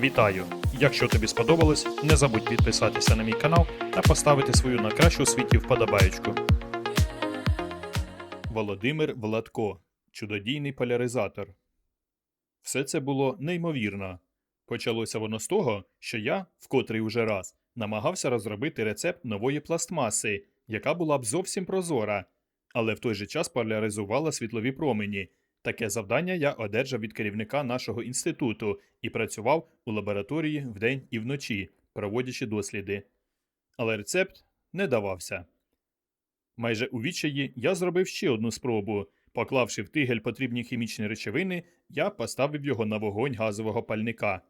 Вітаю! Якщо тобі сподобалось, не забудь підписатися на мій канал та поставити свою на кращу світі вподобаєчку. Володимир Владко, чудодійний поляризатор. Все це було неймовірно. Почалося воно з того, що я, в котрий уже раз, намагався розробити рецепт нової пластмаси, яка була б зовсім прозора, але в той же час поляризувала світлові промені. Таке завдання я одержав від керівника нашого інституту і працював у лабораторії вдень і вночі, проводячи досліди. Але рецепт не давався. Майже у відчаї я зробив ще одну спробу. Поклавши в тигель потрібні хімічні речовини, я поставив його на вогонь газового пальника.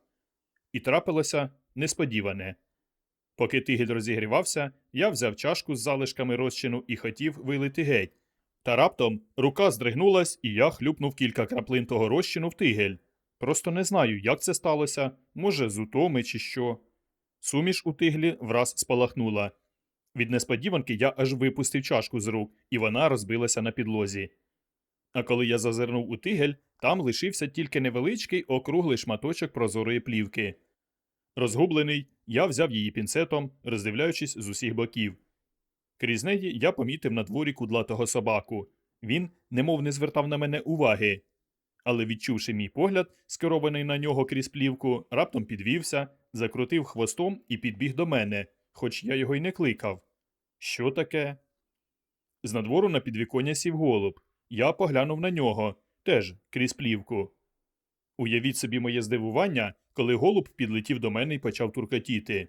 І трапилося несподіване. Поки тигель розігрівався, я взяв чашку з залишками розчину і хотів вилити геть. Та раптом рука здригнулась, і я хлюпнув кілька краплин того розчину в тигель. Просто не знаю, як це сталося, може, з утоми чи що. Суміш у тиглі враз спалахнула. Від несподіванки я аж випустив чашку з рук, і вона розбилася на підлозі. А коли я зазирнув у тигель, там лишився тільки невеличкий округлий шматочок прозорої плівки. Розгублений, я взяв її пінцетом, роздивляючись з усіх боків. Крізь неї я помітив на дворі кудлатого собаку. Він немов не звертав на мене уваги. Але, відчувши мій погляд, скерований на нього крізь плівку, раптом підвівся, закрутив хвостом і підбіг до мене, хоч я його й не кликав. Що таке? З надвору на підвіконня сів голуб. Я поглянув на нього, теж крізь плівку. Уявіть собі моє здивування, коли голуб підлетів до мене і почав туркотіти.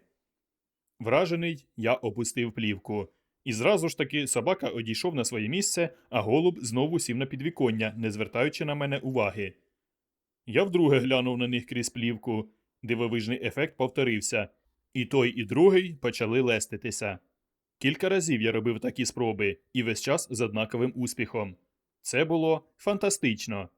Вражений, я опустив плівку. І зразу ж таки собака одійшов на своє місце, а голуб знову сів на підвіконня, не звертаючи на мене уваги. Я вдруге глянув на них крізь плівку. Дивовижний ефект повторився. І той, і другий почали леститися. Кілька разів я робив такі спроби, і весь час з однаковим успіхом. Це було фантастично.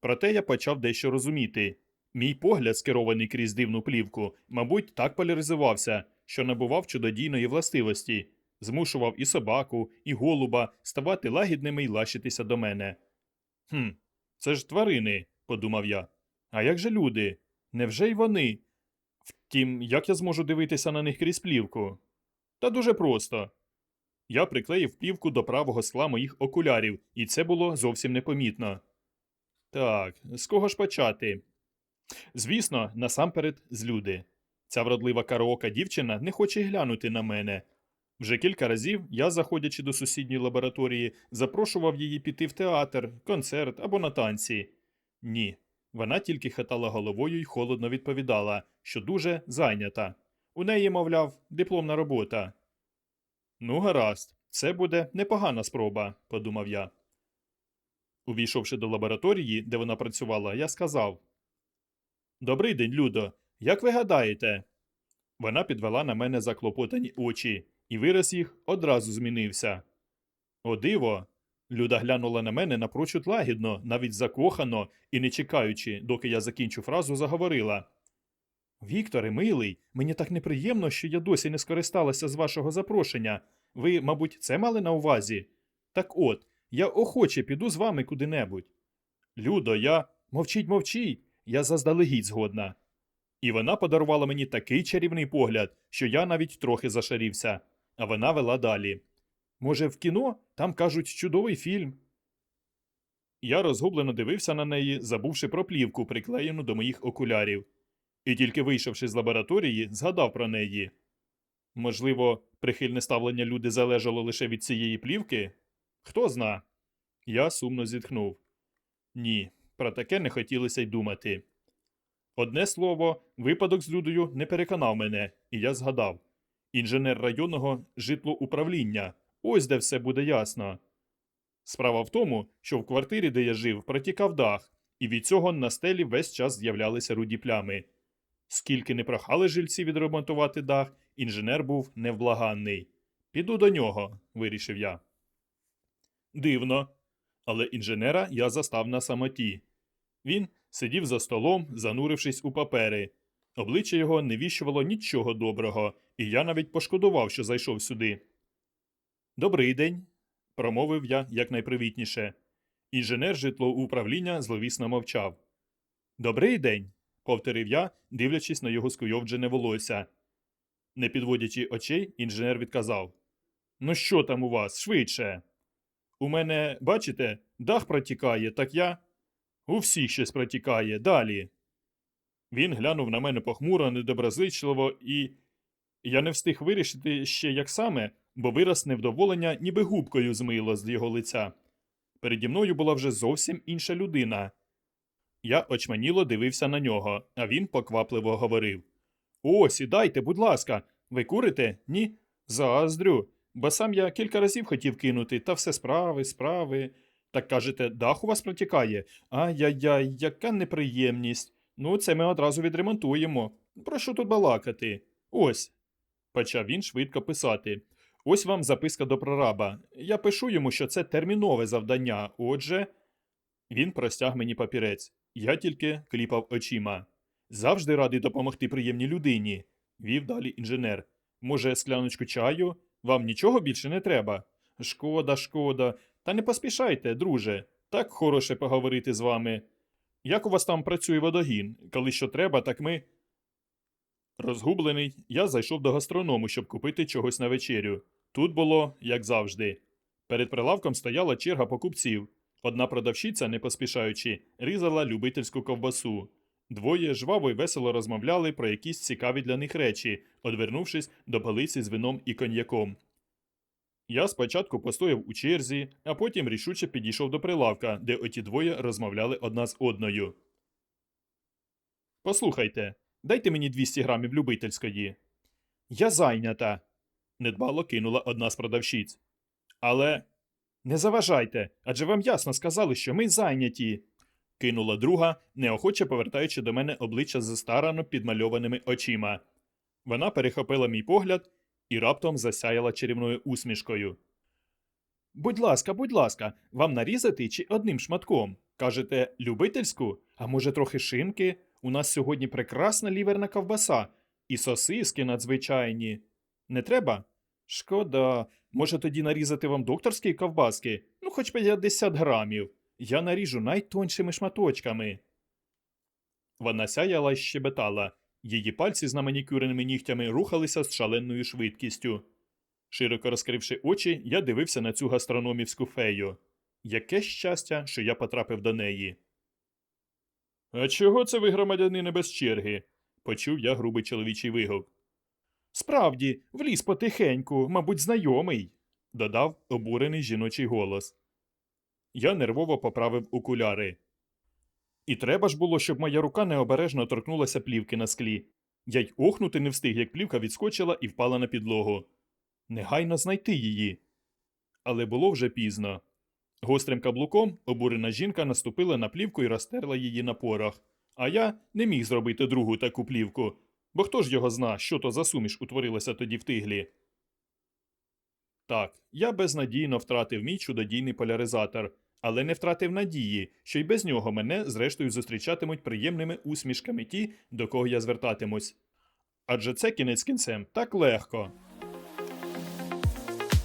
Проте я почав дещо розуміти. Мій погляд, скерований крізь дивну плівку, мабуть, так поляризувався, що набував чудодійної властивості, змушував і собаку, і голуба ставати лагідними й лащитися до мене. Хм, це ж тварини, подумав я. А як же люди? Невже й вони? Втім, як я зможу дивитися на них крізь плівку? Та дуже просто. Я приклеїв плівку до правого скла моїх окулярів, і це було зовсім непомітно. Так, з кого ж почати? Звісно, насамперед з люди. Ця вродлива караока дівчина не хоче глянути на мене. Вже кілька разів я, заходячи до сусідньої лабораторії, запрошував її піти в театр, концерт або на танці. Ні, вона тільки хитала головою й холодно відповідала, що дуже зайнята. У неї, мовляв, дипломна робота. Ну, гаразд, це буде непогана спроба, подумав я. Увійшовши до лабораторії, де вона працювала, я сказав: Добрий день, Людо. Як ви гадаєте? Вона підвела на мене заклопотані очі, і вираз їх одразу змінився. О, диво! Люда глянула на мене напрочуд лагідно, навіть закохано, і, не чекаючи, доки я закінчу фразу, заговорила. Вікторе, милий, мені так неприємно, що я досі не скористалася з вашого запрошення. Ви, мабуть, це мали на увазі? Так от, я охоче піду з вами куди-небудь. Людо, я. Мовчіть, мовчіть, я заздалегідь згодна. І вона подарувала мені такий чарівний погляд, що я навіть трохи зашарівся, а вона вела далі. Може, в кіно там кажуть чудовий фільм. Я розгублено дивився на неї, забувши про плівку, приклеєну до моїх окулярів, і тільки вийшовши з лабораторії, згадав про неї. Можливо, прихильне ставлення люди залежало лише від цієї плівки? Хто зна? Я сумно зітхнув. Ні, про таке не хотілося й думати. Одне слово, випадок з Людою не переконав мене, і я згадав інженер районного житлоуправління. Ось де все буде ясно. Справа в тому, що в квартирі, де я жив, протікав дах, і від цього на стелі весь час з'являлися руді плями. Скільки не прохали жильці відремонтувати дах, інженер був невблаганний. Піду до нього, вирішив я. Дивно. Але інженера я застав на самоті. Він сидів за столом, занурившись у папери. Обличчя його не віщувало нічого доброго, і я навіть пошкодував, що зайшов сюди. Добрий день, промовив я якнайпривітніше. Інженер житлоуправління зловісно мовчав. Добрий день, повторив я, дивлячись на його скуйовджене волосся. Не підводячи очей, інженер відказав: Ну що там у вас, швидше? У мене, бачите, дах протікає, так я. У всіх щось протікає, далі. Він глянув на мене похмуро, недоброзичливо, і я не встиг вирішити ще як саме, бо вираз невдоволення ніби губкою змило з його лиця. Переді мною була вже зовсім інша людина. Я очманіло дивився на нього, а він поквапливо говорив: О, сідайте, будь ласка, ви курите? Ні? Заздрю. Бо сам я кілька разів хотів кинути, та все справи, справи. Так кажете, дах у вас протікає? Ай-яй-яй, яка неприємність. Ну, це ми одразу відремонтуємо. Про що тут балакати? Ось. Почав він швидко писати. Ось вам записка до прораба. Я пишу йому, що це термінове завдання. Отже. Він простяг мені папірець. Я тільки кліпав очима. Завжди радий допомогти приємній людині, вів далі інженер. Може, скляночку чаю? Вам нічого більше не треба. Шкода, шкода. Та не поспішайте, друже. Так хороше поговорити з вами. Як у вас там працює водогін? Коли що треба, так ми. Розгублений, я зайшов до гастроному, щоб купити чогось на вечерю. Тут було, як завжди. Перед прилавком стояла черга покупців. Одна продавщиця, не поспішаючи, різала любительську ковбасу. Двоє жваво й весело розмовляли про якісь цікаві для них речі, одвернувшись до полиці з вином і коньяком. Я спочатку постояв у черзі, а потім рішуче підійшов до прилавка, де оті двоє розмовляли одна з одною. Послухайте, дайте мені 200 грамів любительської. Я зайнята, недбало кинула одна з продавщиць. Але не заважайте, адже вам ясно сказали, що ми зайняті. кинула друга, неохоче повертаючи до мене обличчя з застарано підмальованими очима. Вона перехопила мій погляд і раптом засяяла чарівною усмішкою. Будь ласка, будь ласка, вам нарізати чи одним шматком? Кажете, любительську? А може, трохи шинки? У нас сьогодні прекрасна ліверна ковбаса і сосиски надзвичайні. Не треба? Шкода. Може тоді нарізати вам докторські ковбаски? Ну, хоч 50 грамів. Я наріжу найтоншими шматочками. Вона сяяла й щебетала. Її пальці з наманікюреними нігтями рухалися з шаленою швидкістю. Широко розкривши очі, я дивився на цю гастрономівську фею. Яке щастя, що я потрапив до неї. А чого це ви, громадянини, без черги? почув я грубий чоловічий вигук. Справді, вліз потихеньку, мабуть, знайомий, додав обурений жіночий голос. Я нервово поправив окуляри. І треба ж було, щоб моя рука необережно торкнулася плівки на склі. Я й охнути не встиг, як плівка відскочила і впала на підлогу. Негайно знайти її. Але було вже пізно. Гострим каблуком обурена жінка наступила на плівку і розтерла її на порох. А я не міг зробити другу таку плівку, бо хто ж його зна, що то за суміш утворилася тоді в тиглі. Так, я безнадійно втратив мій чудодійний поляризатор, але не втратив надії, що й без нього мене зрештою зустрічатимуть приємними усмішками ті, до кого я звертатимусь. Адже це кінець кінцем так легко.